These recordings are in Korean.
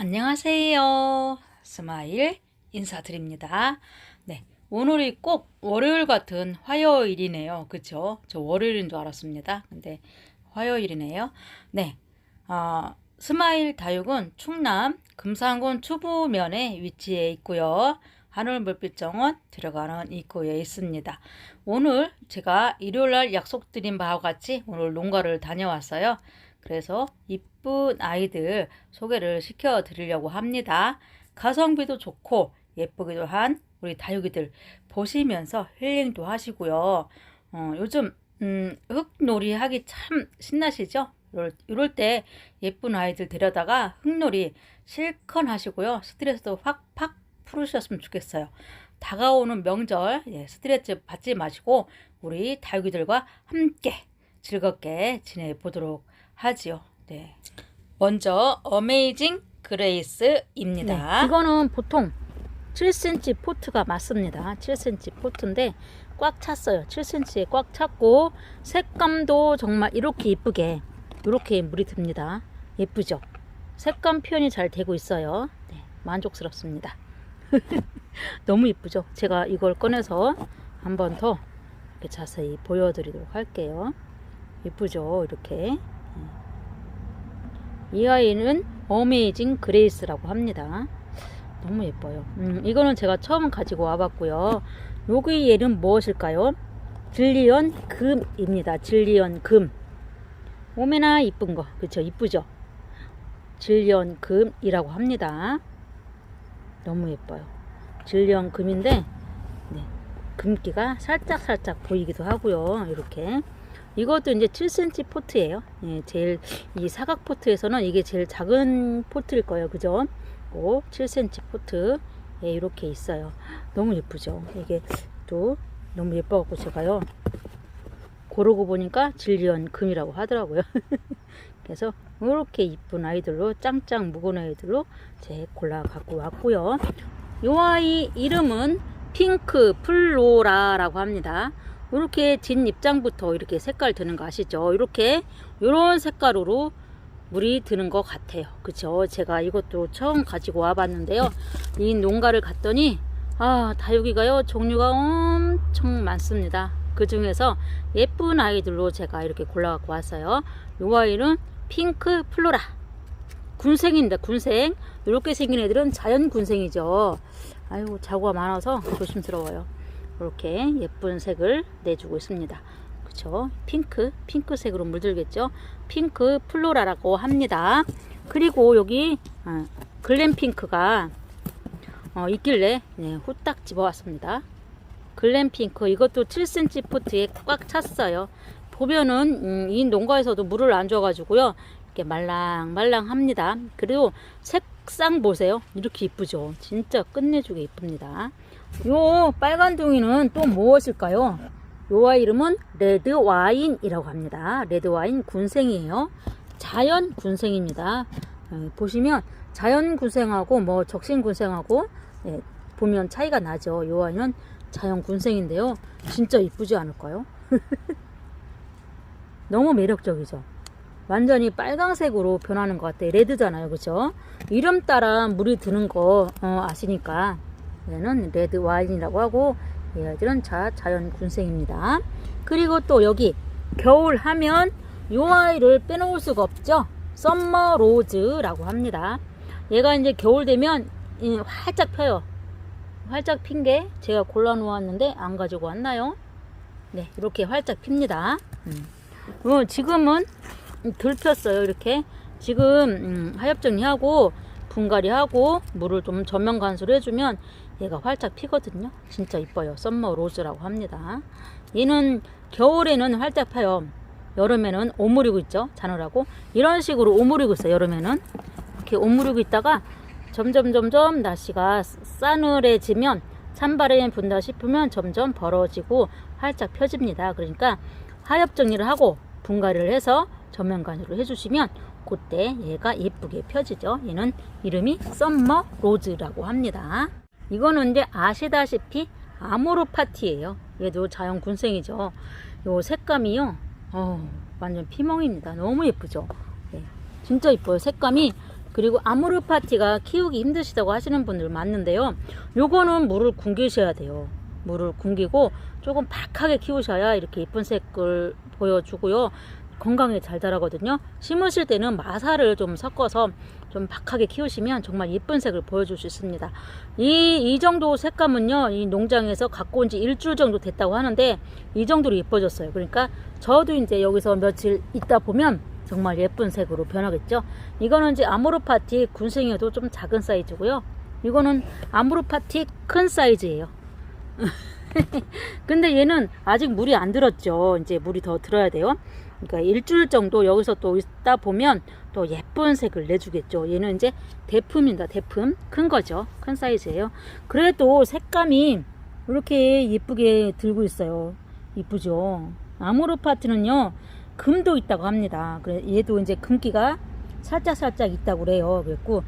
안녕하세요. 스마일 인사드립니다. 네. 오늘이 꼭 월요일 같은 화요일이네요. 그쵸? 저 월요일인 줄 알았습니다. 근데 화요일이네요. 네. 아, 스마일 다육은 충남 금산군 추부면에 위치해 있고요. 하늘물빛정원 들어가는 입구에 있습니다. 오늘 제가 일요일날 약속드린 바와 같이 오늘 농가를 다녀왔어요. 그래서 이쁜 아이들 소개를 시켜 드리려고 합니다. 가성비도 좋고 예쁘기도 한 우리 다육이들 보시면서 힐링도 하시고요. 어, 요즘 음, 흙놀이 하기 참 신나시죠? 이럴, 이럴 때 예쁜 아이들 데려다가 흙놀이 실컷 하시고요. 스트레스도 확팍 풀으셨으면 좋겠어요. 다가오는 명절 예, 스트레스 받지 마시고 우리 다육이들과 함께 즐겁게 지내보도록 하지요. 네. 먼저 어메이징 그레이스입니다. 이거는 보통 7cm 포트가 맞습니다. 7cm 포트인데 꽉 찼어요. 7cm에 꽉 찼고 색감도 정말 이렇게 이쁘게 이렇게 물이 듭니다. 예쁘죠? 색감 표현이 잘 되고 있어요. 네, 만족스럽습니다. 너무 이쁘죠? 제가 이걸 꺼내서 한 번 더 이렇게 자세히 보여드리도록 할게요. 예쁘죠? 이렇게. 이 아이는 어메이징 그레이스라고 합니다. 너무 예뻐요. 음, 이거는 제가 처음 가지고 와봤고요. 여기 얘는 무엇일까요? 질리언 금입니다. 질리언 금. 오메나 이쁜 거. 그쵸? 이쁘죠? 질리언 금이라고 합니다. 너무 예뻐요. 질리언 금인데, 네, 금기가 살짝 살짝 보이기도 하고요. 이렇게. 이것도 이제 7cm 포트예요. 예, 제일 이 사각 포트에서는 이게 제일 작은 포트일 거예요. 그죠? 꼭 7cm 포트. 예, 이렇게 있어요. 너무 예쁘죠? 이게 또 너무 예뻐갖고 제가요. 고르고 보니까 질리언 금이라고 하더라고요. 그래서 이렇게 이쁜 아이들로 짱짱 묵은 아이들로 제 골라 갖고 왔고요. 이 아이 이름은 핑크 플로라라고 합니다. 이렇게 뒷 입장부터 이렇게 색깔 드는 거 아시죠? 이렇게 이런 색깔으로 물이 드는 것 같아요. 그쵸? 제가 이것도 처음 가지고 와봤는데요. 이 농가를 갔더니 아 다육이가요 종류가 엄청 많습니다. 그 중에서 예쁜 아이들로 제가 이렇게 골라 갖고 왔어요. 이 아이는 핑크 플로라 군생입니다. 군생 이렇게 생긴 애들은 자연 군생이죠. 아이고 자구가 많아서 조심스러워요. 이렇게 예쁜 색을 내주고 있습니다. 그쵸? 핑크, 핑크색으로 물들겠죠? 핑크 플로라라고 합니다. 그리고 여기 어, 글램핑크가 어, 있길래 네, 후딱 집어왔습니다. 글램핑크 이것도 7cm 포트에 꽉 찼어요. 보면은 음, 이 농가에서도 물을 안 줘가지고요. 이렇게 말랑말랑합니다. 그리고 색상 보세요. 이렇게 이쁘죠? 진짜 끝내주게 이쁩니다. 요 빨간 둥이는 또 무엇일까요? 요 아이 이름은 레드 와인이라고 합니다. 레드 와인 군생이에요. 자연 군생입니다. 예, 보시면 자연 군생하고 뭐 적신 군생하고 예, 보면 차이가 나죠. 요 아이는 자연 군생인데요. 진짜 이쁘지 않을까요? 너무 매력적이죠. 완전히 빨강색으로 변하는 것 같아요. 레드잖아요. 그죠? 이름 따라 물이 드는 거 어, 아시니까 얘는 레드 와인이라고 하고 얘들은 자, 자연 군생입니다. 그리고 또 여기 겨울 하면 요 아이를 빼놓을 수가 없죠. 썸머 로즈라고 합니다. 얘가 이제 겨울 되면 이 활짝 펴요. 활짝 핀 게 제가 골라 놓았는데 안 가지고 왔나요? 네, 이렇게 활짝 핍니다. 음. 어, 지금은 덜 폈어요. 이렇게 지금 음, 하엽 정리하고 분갈이하고 물을 좀 전면 간수를 해주면 얘가 활짝 피거든요. 진짜 이뻐요. 썸머 로즈라고 합니다. 얘는 겨울에는 활짝 펴요. 여름에는 오므리고 있죠. 자느라고 이런 식으로 오므리고 있어요. 여름에는 이렇게 오므리고 있다가 점점 점점 날씨가 싸늘해지면 찬바람이 분다 싶으면 점점 벌어지고 활짝 펴집니다. 그러니까 하엽 정리를 하고 분갈이를 해서 전면 간수를 해주시면 그때 얘가 예쁘게 펴지죠. 얘는 이름이 썸머 로즈라고 합니다. 이거는 이제 아시다시피 아모르 파티예요. 얘도 자연 군생이죠. 요 색감이요. 어, 완전 피멍입니다. 너무 예쁘죠. 네, 진짜 예뻐요. 색감이 그리고 아모르 파티가 키우기 힘드시다고 하시는 분들 많는데요. 요거는 물을 굶기셔야 돼요. 물을 굶기고 조금 박하게 키우셔야 이렇게 예쁜 색을 보여주고요. 건강에 잘 자라거든요. 심으실 때는 마사를 좀 섞어서 좀 박하게 키우시면 정말 예쁜 색을 보여줄 수 있습니다. 이, 이 정도 색감은요, 이 농장에서 갖고 온 지 일주일 정도 됐다고 하는데, 이 정도로 예뻐졌어요. 그러니까 저도 이제 여기서 며칠 있다 보면 정말 예쁜 색으로 변하겠죠. 이거는 이제 아모르파티 군생이어도 좀 작은 사이즈고요. 이거는 아모르파티 큰 사이즈예요. 근데 얘는 아직 물이 안 들었죠. 이제 물이 더 들어야 돼요. 그러니까 일주일 정도 여기서 또 있다 보면 또 예쁜 색을 내주겠죠. 얘는 이제 대품입니다. 대품 큰 거죠. 큰 사이즈예요. 그래도 색감이 이렇게 예쁘게 들고 있어요. 이쁘죠. 아모르파트는요 금도 있다고 합니다. 그래 얘도 이제 금기가 살짝 살짝 있다고 그래요. 그랬고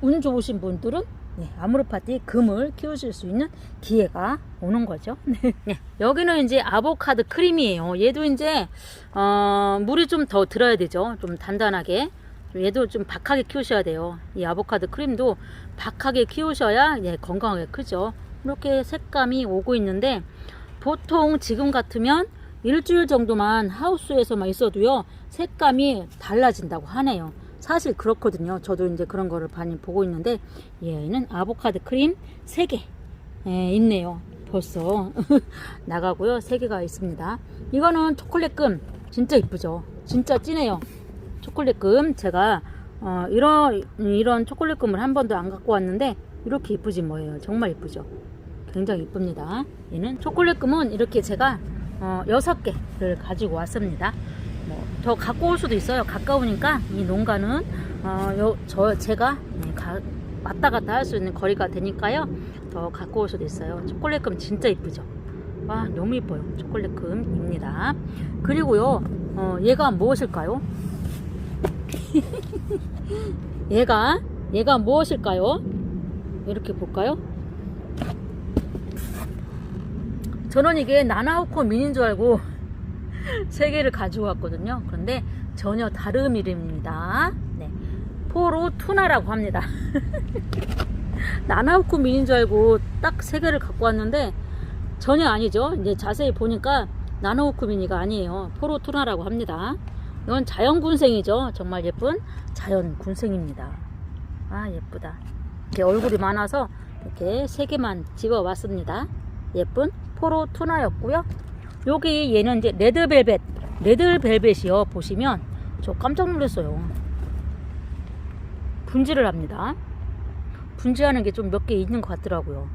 운 좋으신 분들은 네, 아모르파티 금을 키우실 수 있는 기회가 오는 거죠. 네. 네, 여기는 이제 아보카도 크림이에요. 얘도 이제 어, 물이 좀 더 들어야 되죠. 좀 단단하게. 얘도 좀 박하게 키우셔야 돼요. 이 아보카도 크림도 박하게 키우셔야 예, 건강하게 크죠. 이렇게 색감이 오고 있는데 보통 지금 같으면 일주일 정도만 하우스에서만 있어도요 색감이 달라진다고 하네요. 사실 그렇거든요. 저도 이제 그런 거를 많이 보고 있는데 얘는 아보카도 크림 3개 예, 있네요. 벌써 나가고요. 3개가 있습니다. 이거는 초콜릿금 진짜 이쁘죠. 진짜 진해요. 초콜릿금 제가 어, 이런 이런 초콜릿금을 한 번도 안 갖고 왔는데 이렇게 이쁘지 뭐예요. 정말 이쁘죠. 굉장히 이쁩니다. 얘는 초콜릿금은 이렇게 제가 어, 6개를 가지고 왔습니다. 뭐, 더 갖고 올 수도 있어요. 가까우니까 이 농가는 어, 요, 저 제가 네, 가, 왔다 갔다 할 수 있는 거리가 되니까요. 더 갖고 올 수도 있어요. 초콜릿금 진짜 이쁘죠. 와 너무 이뻐요. 초콜릿금입니다. 그리고요, 어, 얘가 무엇일까요? 얘가 얘가 무엇일까요? 이렇게 볼까요? 저는 이게 나나우코 미니인 줄 알고 세 개를 가지고 왔거든요. 그런데 전혀 다른 이름입니다. 네. 포로 투나라고 합니다. 나나우코 미니인 줄 알고 딱 세 개를 갖고 왔는데 전혀 아니죠. 이제 자세히 보니까 나나우코 미니가 아니에요. 포로 투나라고 합니다. 이건 자연 군생이죠. 정말 예쁜 자연 군생입니다. 아 예쁘다. 이렇게 얼굴이 많아서 이렇게 세 개만 집어 왔습니다. 예쁜 포로 투나였고요. 여기 얘는 이제 레드벨벳, 레드벨벳이요. 보시면 저 깜짝 놀랐어요. 분질을 합니다. 분지하는 게 좀 몇 개 있는 것 같더라고요.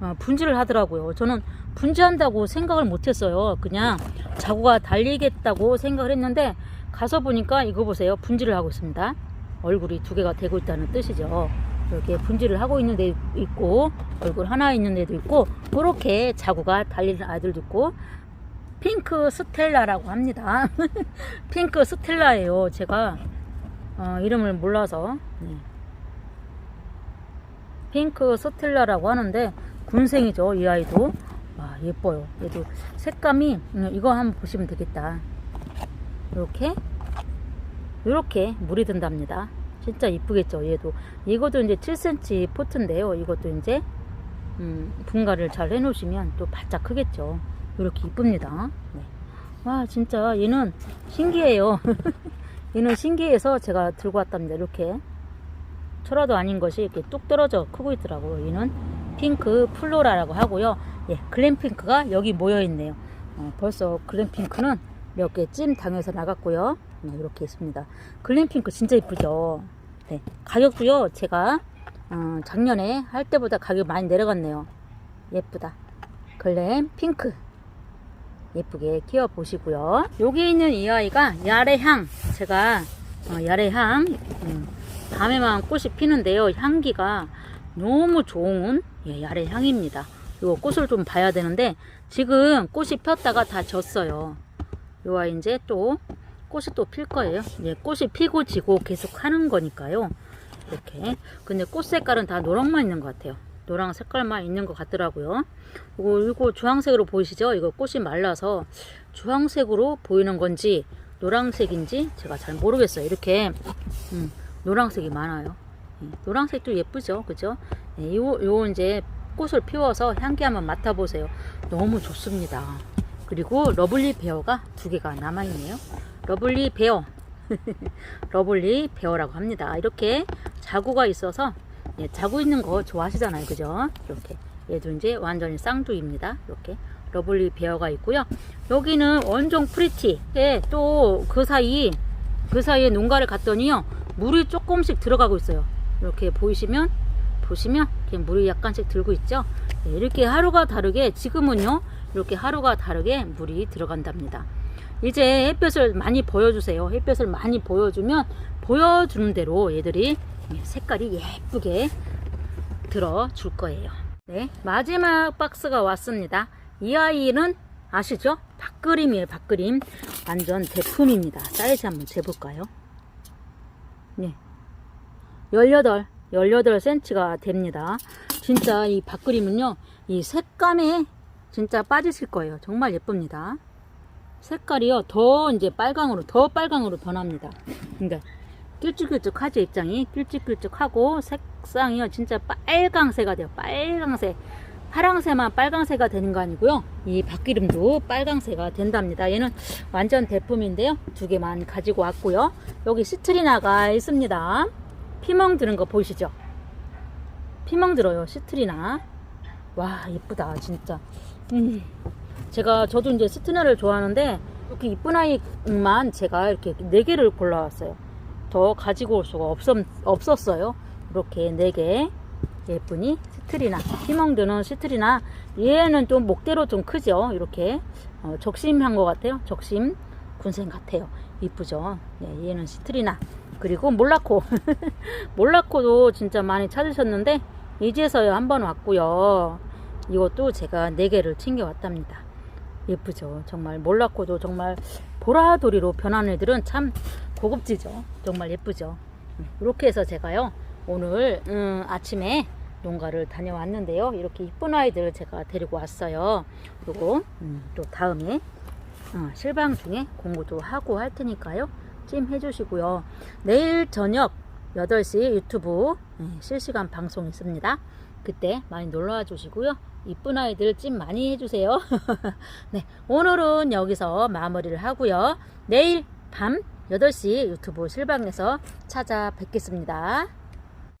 어, 분지를 하더라고요. 저는 분지한다고 생각을 못했어요. 그냥 자구가 달리겠다고 생각을 했는데 가서 보니까 이거 보세요. 분지를 하고 있습니다. 얼굴이 두 개가 되고 있다는 뜻이죠. 이렇게 분지를 하고 있는 데 있고 얼굴 하나 있는 데도 있고 그렇게 자구가 달리는 아이들도 있고 핑크 스텔라라고 합니다. 핑크 스텔라예요. 제가 어, 이름을 몰라서 네. 핑크 스텔라라고 하는데 군생이죠. 이 아이도 와 예뻐요. 얘도 색감이 음, 이거 한번 보시면 되겠다. 이렇게 이렇게 물이 든답니다. 진짜 이쁘겠죠. 얘도 이것도 이제 7cm 포트인데요. 이것도 이제 음, 분갈이를 잘 해놓으시면 또 바짝 크겠죠. 이렇게 이쁩니다. 네. 와 진짜 얘는 신기해요. 얘는 신기해서 제가 들고 왔답니다. 이렇게 철화도 아닌 것이 이렇게 뚝 떨어져 크고 있더라고요. 얘는 핑크 플로라라고 하고요. 예, 글램핑크가 여기 모여 있네요. 어, 벌써 글램핑크는 몇 개 찜 당해서 나갔고요. 네, 이렇게 있습니다. 글램핑크 진짜 이쁘죠. 네, 가격도요. 제가 어, 작년에 할 때보다 가격 많이 내려갔네요. 예쁘다. 글램 핑크 예쁘게 키워 보시고요. 여기 있는 이 아이가 야레향 제가 어, 야레향 음, 밤에만 꽃이 피는데요. 향기가 너무 좋은 예, 야레향입니다. 이 꽃을 좀 봐야 되는데 지금 꽃이 폈다가 다 졌어요. 요 아이 이제 또 꽃이 또 필 거예요. 예, 꽃이 피고 지고 계속 하는 거니까요. 이렇게. 근데 꽃 색깔은 다 노랑만 있는 것 같아요. 노랑 색깔만 있는 것 같더라고요. 이거 주황색으로 보이시죠? 이거 꽃이 말라서 주황색으로 보이는 건지 노랑색인지 제가 잘 모르겠어요. 이렇게 음, 노란색이 많아요. 예, 노란색도 예쁘죠, 그죠? 예, 요, 요 이제 꽃을 피워서 향기 한번 맡아보세요. 너무 좋습니다. 그리고 러블리 베어가 두 개가 남아있네요. 러블리 베어. 러블리 베어라고 합니다. 이렇게 자구가 있어서 예, 자구 있는 거 좋아하시잖아요. 그죠? 이렇게. 얘도 이제 완전히 쌍두입니다. 이렇게. 러블리 베어가 있고요. 여기는 원종 프리티. 또그 사이, 그 사이에 농가를 갔더니요. 물이 조금씩 들어가고 있어요. 이렇게 보이시면, 보시면, 이렇게 물이 약간씩 들고 있죠. 네, 이렇게 하루가 다르게, 지금은요. 이렇게 하루가 다르게 물이 들어간답니다. 이제 햇볕을 많이 보여주세요. 햇볕을 많이 보여주면, 보여주는 대로 얘들이 색깔이 예쁘게 들어줄 거예요. 네, 마지막 박스가 왔습니다. 이 아이는 아시죠? 밥그림이에요, 밥그림. 완전 대품입니다. 사이즈 한번 재볼까요? 네. 18, 18cm가 됩니다. 진짜 이 밥그림은요, 이 색감에 진짜 빠지실 거예요. 정말 예쁩니다. 색깔이요, 더 이제 빨강으로, 더 빨강으로 변합니다. 그러니까 길쭉길쭉하죠, 입장이. 길쭉길쭉하고, 색상이요, 진짜 빨강새가 돼요. 빨강새. 파랑새만 빨강새가 되는 거 아니고요. 이 밥기름도 빨강새가 된답니다. 얘는 완전 대품인데요. 두 개만 가지고 왔고요. 여기 시트리나가 있습니다. 피멍 드는 거 보이시죠? 피멍 들어요. 시트리나. 와, 예쁘다. 진짜. 음. 제가 저도 이제 시트리나를 좋아하는데 이렇게 이쁜 아이만 제가 이렇게 네 개를 골라왔어요. 더 가지고 올 수가 없었, 없었어요. 이렇게 네 개. 예쁘니? 시트리나. 희멍드는 시트리나. 얘는 좀 목대로 좀 크죠? 이렇게. 어, 적심한 것 같아요. 적심. 군생 같아요. 이쁘죠? 네, 얘는 시트리나. 그리고 몰라코. 몰라코도 진짜 많이 찾으셨는데 이제서야 한번 왔고요. 이것도 제가 4개를 챙겨 왔답니다. 예쁘죠? 정말 몰라코도 정말 보라돌이로 변한 애들은 참 고급지죠 정말 예쁘죠 이렇게 해서 제가요 오늘 음, 아침에 농가를 다녀왔는데요. 이렇게 이쁜 아이들 제가 데리고 왔어요. 그리고 음, 또 다음에 어, 실방 중에 공부도 하고 할 테니까요. 찜 해주시고요. 내일 저녁 8시 유튜브 음, 실시간 방송 있습니다. 그때 많이 놀러와 주시고요. 이쁜 아이들 찜 많이 해주세요. 네, 오늘은 여기서 마무리를 하고요. 내일 밤 8시 유튜브 실방에서 찾아뵙겠습니다.